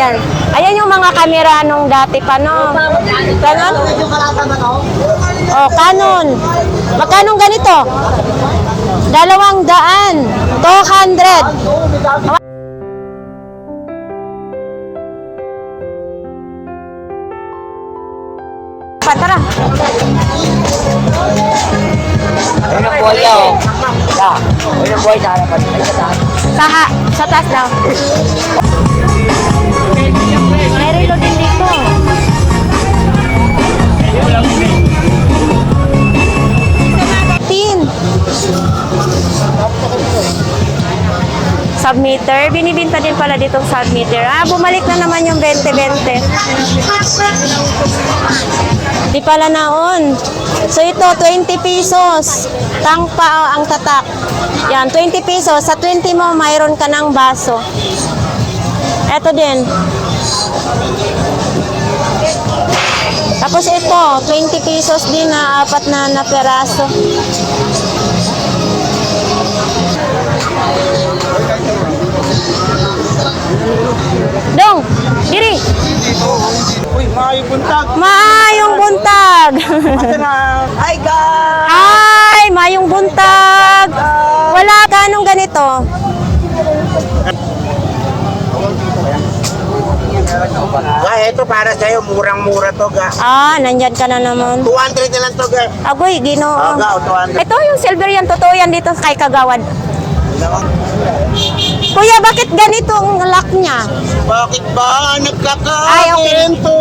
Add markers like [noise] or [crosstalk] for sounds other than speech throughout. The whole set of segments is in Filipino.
Ayan. Ayan yung mga kamera nung dati pa, no? Ganon? Oh, Canon. Magkano ganito? Dalawang daan. 200. Pa, Tara. Ayun ang buhay niya, oh. Da. Ayun ang buhay sa harapan. Sa sa taas daw. Submeter. Binibinta din pala ditong submeter. Ah, bumalik na naman yung 20-20. Di pala naon. So ito, 20 pesos. Tangpa oh, ang tatak. Yan, 20 pesos. Sa 20 mo, mayroon ka ng baso. Ito din. Tapos ito, 20 pesos din na apat na na peraso. Dong, diri. Uy, maayo buntag. Maayong buntag. Hi, guys! Ay, mayong buntag. Wala ganong ganito. Ga, ito para sa'yo, murang-mura to, ga. Ah, nandyan ka na naman. 200 na lang to, ga. Agoy, ginoo. Oh, ga, 200. Ito yung silver yan, totoo yan dito kay Kagawad. Kuya, bakit ganito ang lock niya? Bakit ba Ay, okay. nagkakagento?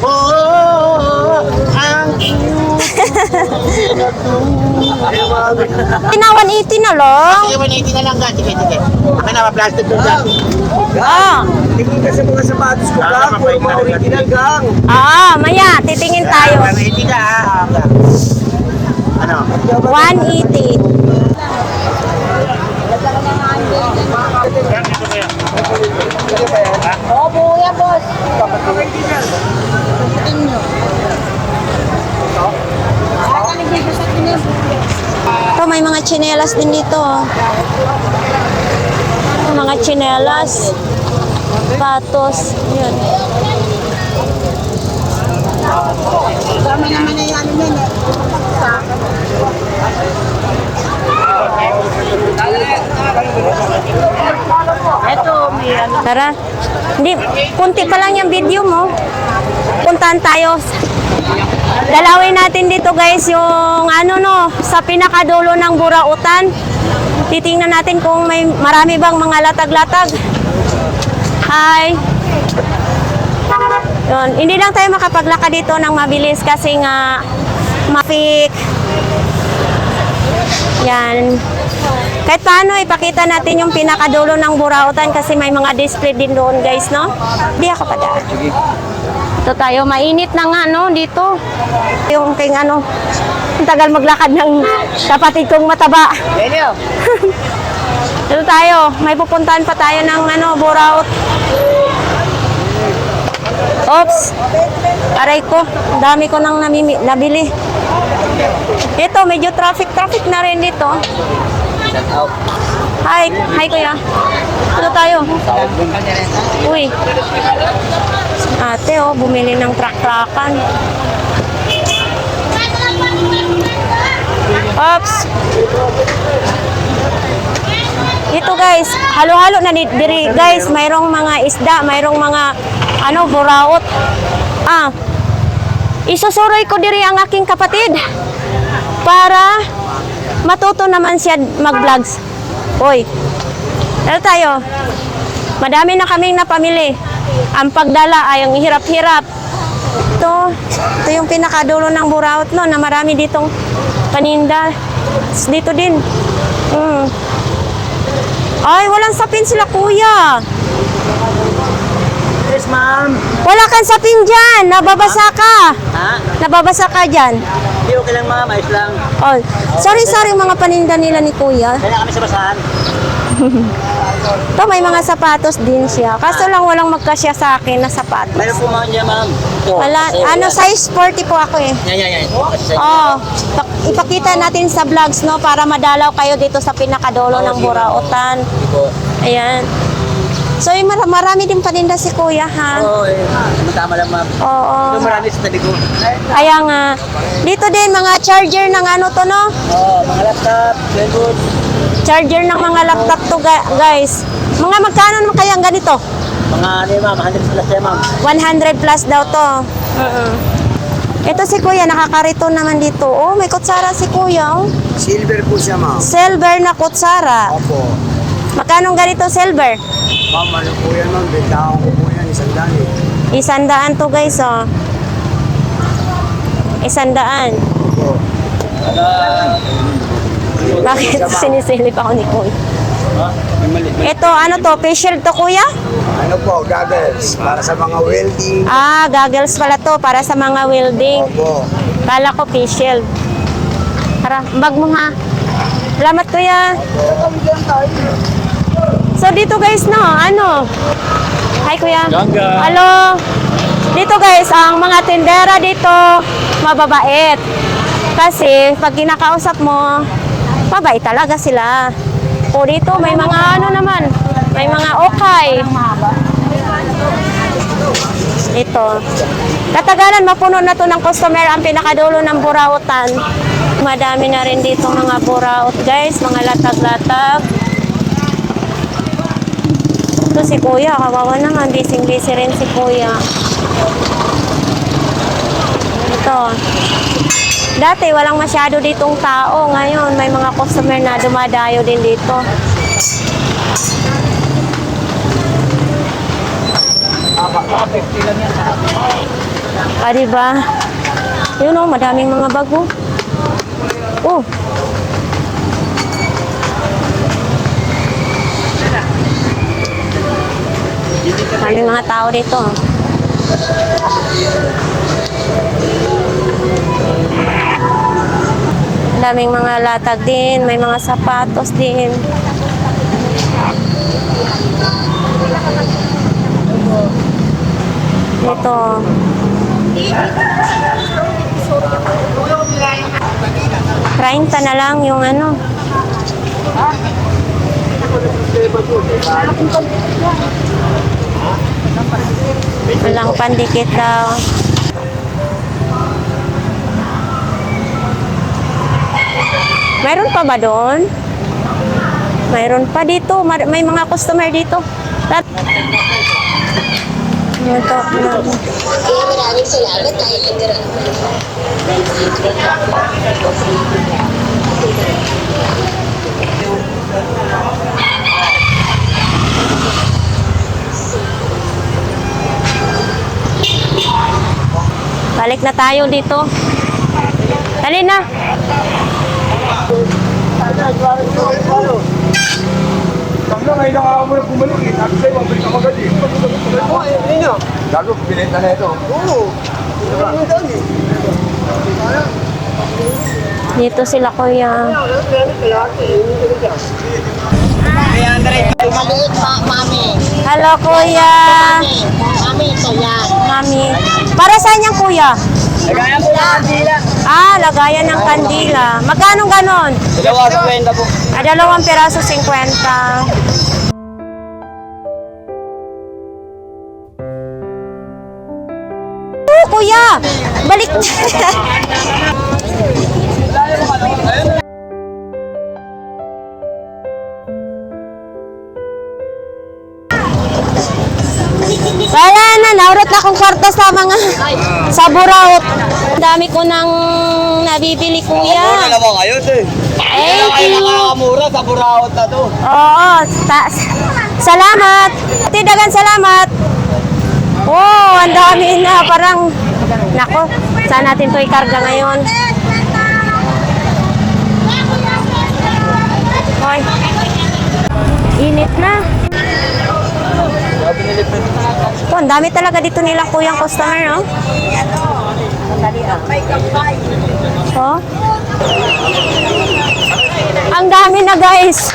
Oh, ang [laughs] Tinawan 80 na lang. Sige, 180 na lang, ga. Sige, sige. Akin na, ma-plastic to, ga. Ah, Tingin kasi mga sapatos ko, ga. Puro mga original, gang. ah, maya, titingin tayo. 180 ka, ha. Ano? 180. Opo, yan, boss. Ito, may mga tsinelas din dito. oh. Ito, mga tsinelas. Patos. Yun. Tara. Hindi, kunti pa lang yung video mo. Puntahan tayo. Dalawin natin dito guys yung ano no, sa pinakadulo ng burautan. Titingnan natin kung may marami bang mga latag-latag. Hi. Yun. Hindi lang tayo makapaglakad dito ng mabilis kasi nga mapik. Yan. Kahit paano, ipakita natin yung pinakadulo ng burautan kasi may mga display din doon guys, no? Di ako pa. Ito tayo, mainit na nga, no, dito. Yung king ano, ang tagal maglakad ng kapatid kong mataba. Daniel! [laughs] Dito tayo, may pupuntahan pa tayo ng ano, buraut. Oops. Aray ko, dami ko nang namimi, nabili. Ito, medyo traffic-traffic na rin dito. Hi, hi kuya. Ano tayo? Uy. Ate, oh, bumili ng truck-truckan. Oops. Ito guys, halo-halo na di- diri guys, mayroong mga isda, mayroong mga ano, buraot. Ah. Isusuroy ko diri ang aking kapatid para matuto naman siya mag-vlogs. Hoy. Ano tayo? Madami na kaming napamili. Ang pagdala ay ang hirap-hirap. Ito, ito yung pinakadulo ng buraot no, na marami ditong paninda. Dito din. Mm. Ay, walang sapin sila kuya. Yes, ma'am. Wala kang sapin dyan. Nababasa ka. Ha? Nababasa ka dyan. Hindi, okay lang ma'am. Ayos lang. Oh, sorry, sorry mga paninda nila ni kuya. Kaya kami sa basahan. [laughs] Ito, may mga sapatos din siya. Kaso lang walang magkasya sa akin na sapatos. Mayroon po mga niya ma'am. Ito. Wala, kasi ano, wala. size 40 po ako eh. Yan, yan, yan. Kasi sa Oh, pak- ipakita natin sa vlogs no para madalaw kayo dito sa pinakadulo ng Burautan. Hindi po. Ayan. So, yung mar- marami din paninda si kuya, ha? Oo, eh. Tama lang ma'am. Oo. Ito marami sa tabi ko. Kaya nga. Dito din, mga charger ng ano to, no? Oo, mga laptop, cellphone. Charger ng mga laptop to, guys. Mga magkano naman kaya ang ganito? Mga ano yun ma'am, 100 plus yan ma'am. 100 plus daw to. Ito si kuya, nakakarito naman dito. Oh, may kutsara si kuya, oh. Silver po siya, ma'am. Silver na kutsara. Opo. Magkano ganito silver? Ma'am, ano po yan, ma'am? Bentahan ko po yan, isang dami. Isandaan to guys, oh. Isandaan. Opo. Bakit sinisilip ako ni kuya? Ito, ano to? Facial to kuya? Ano po, goggles. Para sa mga welding. Ah, goggles pala to para sa mga welding. Opo. Kala ko facial. Tara, bag mo ha. Salamat kuya. So dito guys no, ano? Hi kuya. Hello. Dito guys, ang mga tindera dito mababait. Kasi pag kinakausap mo, mabait talaga sila. O dito may mga ano naman, may mga okay. Ito. Katagalan, mapuno na to ng customer ang pinakadulo ng burautan. Madami na rin dito mga buraot guys, mga latag-latag. Ito si Kuya, kawawa naman, busy-busy rin si Kuya. Ito. Dati walang masyado ditong tao. Ngayon may mga customer na dumadayo din dito. Ah, di ba? Yun oh, madaming mga bago. Oh. Maraming mga tao dito. Daming mga latag din, may mga sapatos din. Ito. Trainta na lang yung ano. Walang pandikit daw. Mayroon pa ba doon? Mayroon pa dito. May mga customer dito. Tat- Ito. Maraming salamat ng Balik na tayo dito. Dali na. Hanggang ngayon lang ako muna bumalik eh. Sabi sa'yo, mabalik ako agad eh. Oo, eh, yun Gago, pinenta na ito. Oo. Dito sila kuya. Maliit pa, mami. Hello kuya. Mami, ito yan. Mami. Para saan yan kuya? Lagayan ko lang sila. Ah, lagayan ng kandila. Magkano ganon? Dalawa sa kwenta po. Ah, dalawang piraso 50. Oh, kuya! Balik [laughs] akong kwarta sa mga sa buraot. Dami ko nang nabibili kuya. naman kayo, eh. Thank you. nakakamura sa buraot na to. Oo, ta- salamat. Tidagan salamat. Oh, ang dami na. Parang, nako, saan natin to ikarga ngayon? Hoy, dami talaga dito nila kuyang customer, no? Oh. Ang dami na guys.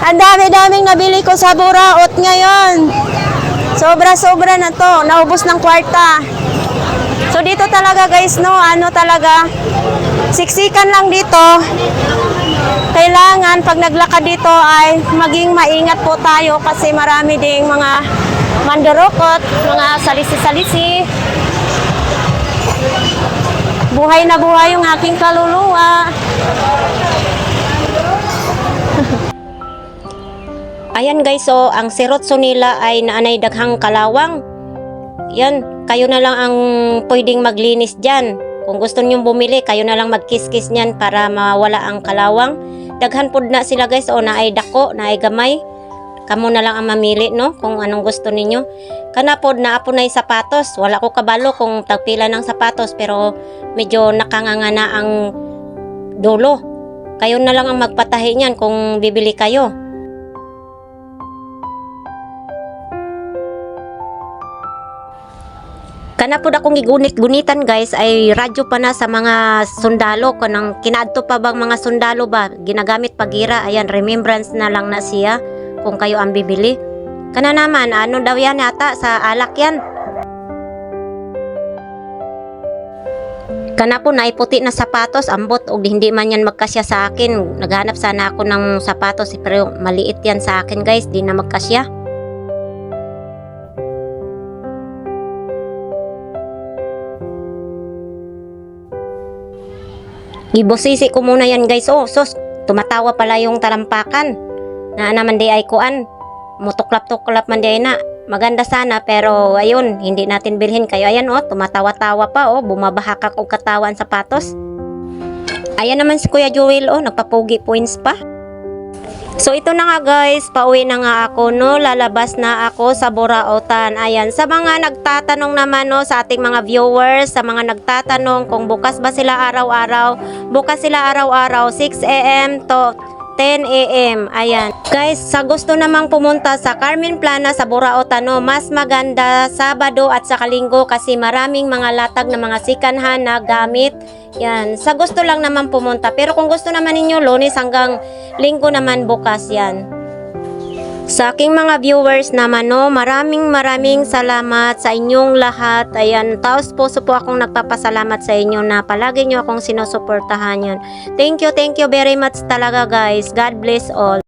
Ang dami-daming nabili ko sa Buraot ngayon. Sobra-sobra na to. Naubos ng kwarta. So dito talaga guys, no, ano talaga, siksikan lang dito. kailangan pag naglakad dito ay maging maingat po tayo kasi marami ding mga mandurukot, mga salisi-salisi. Buhay na buhay yung aking kaluluwa. [laughs] Ayan guys, so ang sirotso nila ay naanay daghang kalawang. Yan, kayo na lang ang pwedeng maglinis dyan. Kung gusto nyong bumili, kayo na lang magkiskis niyan para mawala ang kalawang. Daghan pod na sila guys, o na ay dako, na ay gamay. Kamo na lang ang mamili, no? Kung anong gusto ninyo. Kana pod na apo na sapatos. Wala ko kabalo kung tagpila ng sapatos, pero medyo nakanganga na ang dulo. Kayo na lang ang magpatahi niyan kung bibili kayo. Kana po akong gigunit-gunitan guys ay radyo pa na sa mga sundalo kanang kinaadto pa bang mga sundalo ba ginagamit pagira ayan remembrance na lang na siya kung kayo ang bibili. Kana naman ano daw yan ata sa alak yan. Kana po naiputi na sapatos ambot og hindi man yan magkasya sa akin. Naghanap sana ako ng sapatos pero maliit yan sa akin guys, di na magkasya. Gibosisi ko muna yan guys. Oh, sos, tumatawa pala yung talampakan. Na naman di ay kuan. Mutuklap-tuklap man di ay na. Maganda sana pero ayun, hindi natin bilhin kayo. Ayan oh, tumatawa-tawa pa oh, bumabahakak og katawan sapatos. Ayan naman si Kuya Joel oh, nagpapugi points pa. So ito na nga guys, pauwi na nga ako no, lalabas na ako sa Burautan. Ayan, sa mga nagtatanong naman no, sa ating mga viewers, sa mga nagtatanong kung bukas ba sila araw-araw, bukas sila araw-araw 6 a.m. to 10 a.m. Ayan. Guys, sa gusto namang pumunta sa Carmen Plana sa Burautan, no, mas maganda Sabado at sa Linggo kasi maraming mga latag na mga sikanhan na gamit. Yan. Sa gusto lang naman pumunta. Pero kung gusto naman ninyo, lunes hanggang linggo naman bukas yan. Sa aking mga viewers naman, no, maraming maraming salamat sa inyong lahat. Ayan, taos puso po akong nagpapasalamat sa inyo na palagi nyo akong sinusuportahan yun. Thank you, thank you very much talaga guys. God bless all.